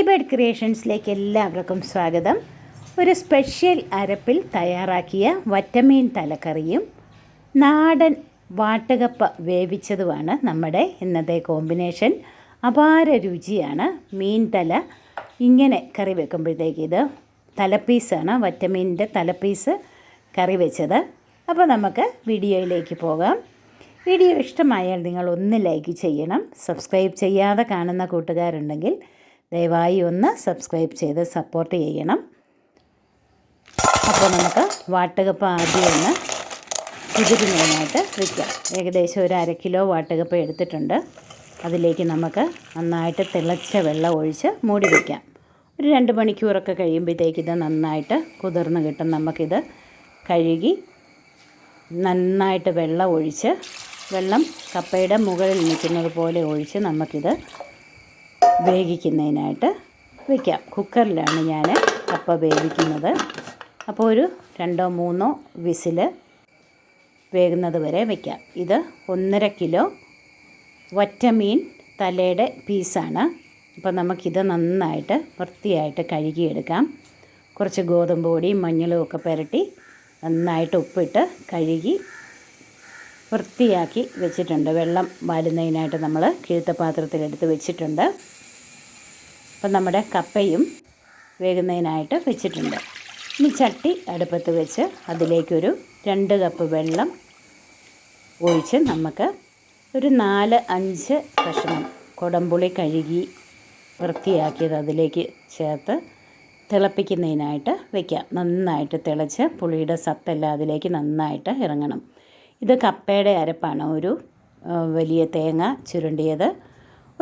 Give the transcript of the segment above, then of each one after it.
Lady bird ക്രിയേഷൻസിലേക്ക് എല്ലാവർക്കും സ്വാഗതം. ഒരു സ്പെഷ്യൽ അരപ്പിൽ തയ്യാറാക്കിയ വറ്റമീൻ തലക്കറിയും നാടൻ വാട്ടുകപ്പ വേവിച്ചതുമാണ് നമ്മുടെ ഇന്നത്തെ കോമ്പിനേഷൻ. അപാര രുചിയാണ് മീൻ തല. ഇങ്ങനെ കറി വെക്കുമ്പോഴത്തേക്ക് ഇത് തലപ്പീസാണ് വറ്റമീനിന്റെ തലപ്പീസ് കറി വെച്ചത്. അപ്പോൾ നമുക്ക് വീഡിയോയിലേക്ക് പോകാം. വീഡിയോ ഇഷ്ടമായാൽ നിങ്ങൾ ഒന്ന് ലൈക്ക് ചെയ്യണം. സബ്സ്ക്രൈബ് ചെയ്യാതെ കാണുന്ന കൂട്ടുകാരുണ്ടെങ്കിൽ ദയവായി ഒന്ന് സബ്സ്ക്രൈബ് ചെയ്ത് സപ്പോർട്ട് ചെയ്യണം. അപ്പോൾ നമുക്ക് വാട്ടുകപ്പ ആദ്യം ഒന്ന് കുതിരുന്നതിനായിട്ട് വയ്ക്കാം ഏകദേശം ഒരു അര കിലോ വാട്ടുകപ്പ എടുത്തിട്ടുണ്ട്. അതിലേക്ക് നമുക്ക് നന്നായിട്ട് തിളച്ച വെള്ളം ഒഴിച്ച് മൂടി വയ്ക്കാം ഒരു രണ്ട് മണിക്കൂറൊക്കെ കഴിയുമ്പോഴത്തേക്ക് ഇത് നന്നായിട്ട് കുതിർന്ന് കിട്ടും. നമുക്കിത് കഴുകി നന്നായിട്ട് വെള്ളം ഒഴിച്ച് വെള്ളം കപ്പയുടെ മുകളിൽ നിൽക്കുന്നത് പോലെ ഒഴിച്ച് നമുക്കിത് വേവിക്കുന്നതിനായിട്ട് വയ്ക്കാം കുക്കറിലാണ് ഞാൻ കപ്പ വേവിക്കുന്നത്. അപ്പോൾ ഒരു രണ്ടോ മൂന്നോ വിസിൽ വേകുന്നത് വരെ വയ്ക്കാം ഇത് ഒന്നര കിലോ വറ്റമീൻ തലയുടെ പീസാണ്. അപ്പോൾ നമുക്കിത് നന്നായിട്ട് വൃത്തിയായിട്ട് കഴുകിയെടുക്കാം. കുറച്ച് ഗോതമ്പ് പൊടിയും മഞ്ഞളും ഒക്കെ പുരട്ടി നന്നായിട്ട് ഉപ്പിട്ട് കഴുകി വൃത്തിയാക്കി വെച്ചിട്ടുണ്ട്. വെള്ളം വാലുന്നതിനായിട്ട് നമ്മൾ കിഴുത്ത പാത്രത്തിലെടുത്ത് വെച്ചിട്ടുണ്ട്. അപ്പം നമ്മുടെ കപ്പയും വേകുന്നതിനായിട്ട് വെച്ചിട്ടുണ്ട്. ഇനി ചട്ടി അടുപ്പത്ത് വെച്ച് അതിലേക്കൊരു രണ്ട് കപ്പ് വെള്ളം ഒഴിച്ച് നമുക്ക് ഒരു നാല് അഞ്ച് കഷ്ണം കൊടംപുളി കഴുകി വൃത്തിയാക്കിയത് അതിലേക്ക് ചേർത്ത് തിളപ്പിക്കുന്നതിനായിട്ട് വയ്ക്കാം നന്നായിട്ട് തിളച്ച് പുളിയുടെ സത്തെല്ലാം അതിലേക്ക് നന്നായിട്ട് ഇറങ്ങണം. ഇത് കപ്പയുടെ അരപ്പാണ്. ഒരു വലിയ തേങ്ങ ചുരുണ്ടിയത്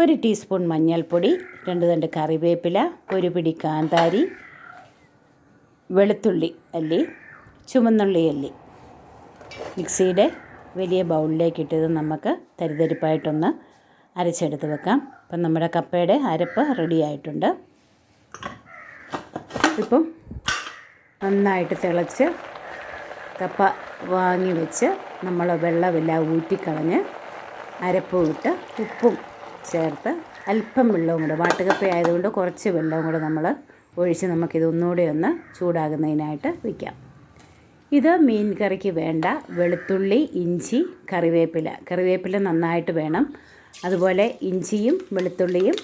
ഒരു ടീസ്പൂൺ മഞ്ഞൾപ്പൊടി രണ്ട് തണ്ട് കറിവേപ്പില ഒരു പിടി കാന്താരി വെളുത്തുള്ളി അല്ലി ചുമന്നുള്ളി അല്ലി. മിക്സിയുടെ വലിയ ബൗളിലേക്ക് ഇട്ടത് നമുക്ക് തരിതരിപ്പായിട്ടൊന്ന് അരച്ചെടുത്ത് വെക്കാം. അപ്പം നമ്മുടെ കപ്പയുടെ അരപ്പ് റെഡി ആയിട്ടുണ്ട്. ഇപ്പം നന്നായിട്ട് തിളച്ച് കപ്പ വാങ്ങി വെച്ച് നമ്മൾ വെള്ളമെല്ലാം ഊറ്റിക്കളഞ്ഞ് അരപ്പ് ഇട്ട് ഉപ്പും ചേർത്ത് അല്പം വെള്ളവും കൂടെ വാട്ടുകപ്പ ആയതുകൊണ്ട് കുറച്ച് വെള്ളവും കൂടെ നമ്മൾ ഒഴിച്ച് നമുക്കിത് ഒന്നുകൂടെ ഒന്ന് ചൂടാകുന്നതിനായിട്ട് വയ്ക്കാം ഇത് മീൻ കറിക്ക് വേണ്ട വെളുത്തുള്ളി ഇഞ്ചി കറിവേപ്പില. കറിവേപ്പില നന്നായിട്ട് വേണം. അതുപോലെ ഇഞ്ചിയും വെളുത്തുള്ളിയും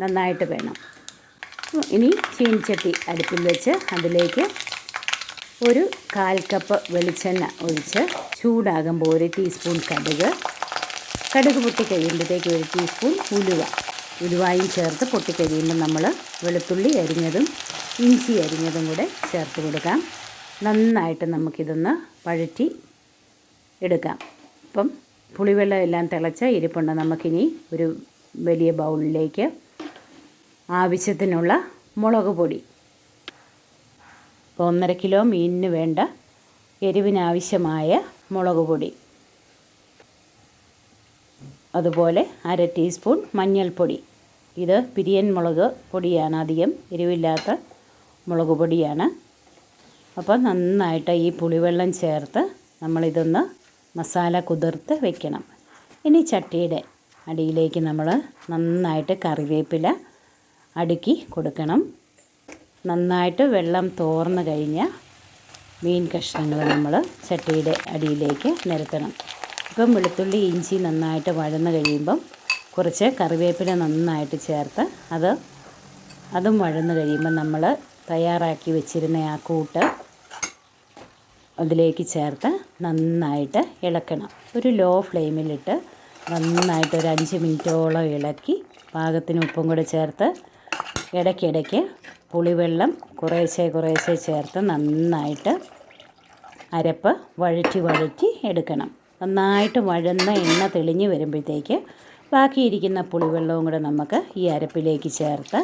നന്നായിട്ട് വേണം. ഇനി ചീനിച്ചട്ടി അടുപ്പിൽ വെച്ച് അതിലേക്ക് ഒരു കാൽ കപ്പ് വെളിച്ചെണ്ണ ഒഴിച്ച് ചൂടാകുമ്പോൾ ഒരു ടീസ്പൂൺ കടുക് കടുക് പൊട്ടിക്കഴിയുമ്പോഴത്തേക്ക് ഒരു ടീസ്പൂൺ ഉലുവ. ഉലുവായും ചേർത്ത് പൊട്ടിക്കഴിയുമ്പോൾ നമ്മൾ വെളുത്തുള്ളി അരിഞ്ഞതും ഇഞ്ചി അരിഞ്ഞതും കൂടെ ചേർത്ത് കൊടുക്കാം. നന്നായിട്ട് നമുക്കിതൊന്ന് വഴറ്റി എടുക്കാം. ഇപ്പം പുളിവെള്ളം എല്ലാം തിളച്ച ഇരിപ്പുണ്ട്. നമുക്കിനി ഒരു വലിയ ബൗളിലേക്ക് ആവശ്യത്തിനുള്ള മുളക് പൊടി. ഒന്നര കിലോ മീനിന് വേണ്ട എരിവിനാവശ്യമായ മുളക് പൊടി. അതുപോലെ അര ടീസ്പൂൺ മഞ്ഞൾപ്പൊടി. ഇത് പിരിയൻ മുളക് പൊടിയാണ് അധികം എരിവില്ലാത്ത മുളക് പൊടിയാണ്. അപ്പോൾ നന്നായിട്ട് ഈ പുളിവെള്ളം ചേർത്ത് നമ്മളിതൊന്ന് മസാല കുതിർത്ത് വെക്കണം. ഇനി ചട്ടിയുടെ അടിയിലേക്ക് നമ്മൾ നന്നായിട്ട് കറിവേപ്പില അടുക്കി കൊടുക്കണം. നന്നായിട്ട് വെള്ളം തോർന്നു കഴിഞ്ഞാൽ മീൻ കഷ്ണങ്ങൾ നമ്മൾ ചട്ടിയുടെ അടിയിലേക്ക് നിരത്തണം. ഇപ്പം വെളുത്തുള്ളി ഇഞ്ചി നന്നായിട്ട് വഴന്ന് കഴിയുമ്പം കുറച്ച് കറിവേപ്പില നന്നായിട്ട് ചേർത്ത് അത് അതും വഴന്ന് കഴിയുമ്പോൾ നമ്മൾ തയ്യാറാക്കി വെച്ചിരുന്ന ആ കൂട്ട് അതിലേക്ക് ചേർത്ത് നന്നായിട്ട് ഇളക്കണം. ഒരു ലോ ഫ്ലെയിമിലിട്ട് നന്നായിട്ട് ഒരു അഞ്ച് മിനിറ്റോളം ഇളക്കി പാകത്തിന് ഉപ്പും കൂടെ ചേർത്ത് ഇടയ്ക്കിടയ്ക്ക് പുളിവെള്ളം കുറേശ്ശെ കുറേശ്ശെ ചേർത്ത് നന്നായിട്ട് അരപ്പ് വഴറ്റി വഴറ്റി എടുക്കണം. നന്നായിട്ട് വഴന്ന എണ്ണ തെളിഞ്ഞ് വരുമ്പോഴത്തേക്ക് ബാക്കിയിരിക്കുന്ന പുളിവെള്ളവും കൂടെ നമുക്ക് ഈ അരപ്പിലേക്ക് ചേർത്ത്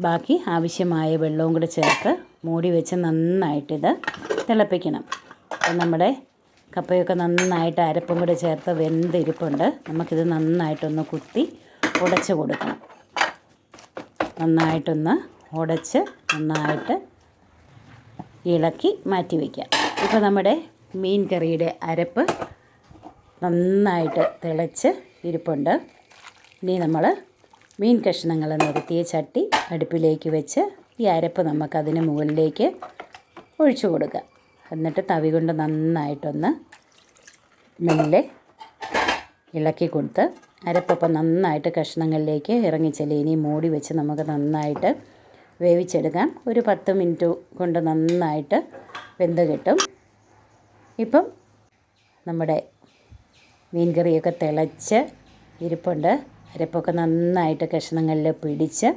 ബാക്കി ആവശ്യമായ വെള്ളവും കൂടെ ചേർത്ത് മൂടി വെച്ച് നന്നായിട്ടിത് തിളപ്പിക്കണം. അപ്പം നമ്മുടെ കപ്പയൊക്കെ നന്നായിട്ട് അരപ്പും കൂടെ ചേർത്ത് വെന്തിരിപ്പുണ്ട്. നമുക്കിത് നന്നായിട്ടൊന്ന് കുത്തി ഉടച്ച് കൊടുക്കണം. നന്നായിട്ടൊന്ന് ഉടച്ച് നന്നായിട്ട് ഇളക്കി മാറ്റി വയ്ക്കാം ഇപ്പോൾ നമ്മുടെ മീൻ കറിയുടെ അരപ്പ് നന്നായിട്ട് തിളച്ച് ഇരിപ്പുണ്ട്. ഇനി നമ്മൾ മീൻ കഷ്ണങ്ങൾ നിരത്തിയ ചട്ടി അടുപ്പിലേക്ക് വെച്ച് ഈ അരപ്പ് നമുക്കതിന് മുകളിലേക്ക് ഒഴിച്ചു കൊടുക്കുക എന്നിട്ട് തവി കൊണ്ട് നന്നായിട്ടൊന്ന് മെല്ലെ ഇളക്കി കൊടുത്ത് അരപ്പപ്പം നന്നായിട്ട് കഷ്ണങ്ങളിലേക്ക് ഇറങ്ങിച്ചെല്ലി ഇനി മൂടി വെച്ച് നമുക്ക് നന്നായിട്ട് വേവിച്ചെടുക്കാം. ഒരു പത്ത് മിനിറ്റ് കൊണ്ട് നന്നായിട്ട് വെന്ത് കിട്ടും. ഇപ്പം നമ്മുടെ മീൻ കറിയൊക്കെ തിളച്ച് ഇരിപ്പുണ്ട്. അരപ്പൊക്കെ നന്നായിട്ട് കഷ്ണങ്ങളിൽ പിടിച്ച്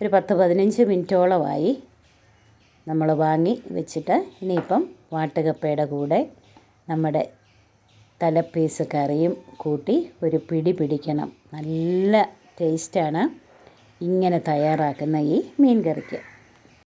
ഒരു പത്ത് പതിനഞ്ച് മിനിറ്റോളമായി നമ്മൾ വാങ്ങി വെച്ചിട്ട് ഇനിയിപ്പം വാട്ടുകപ്പയുടെ കൂടെ നമ്മുടെ തലപ്പീസ് കറിയും കൂട്ടി ഒരു പിടി പിടിക്കണം. നല്ല ടേസ്റ്റാണ് ഇങ്ങനെ തയ്യാറാക്കുന്ന ഈ മീൻ കറിക്ക്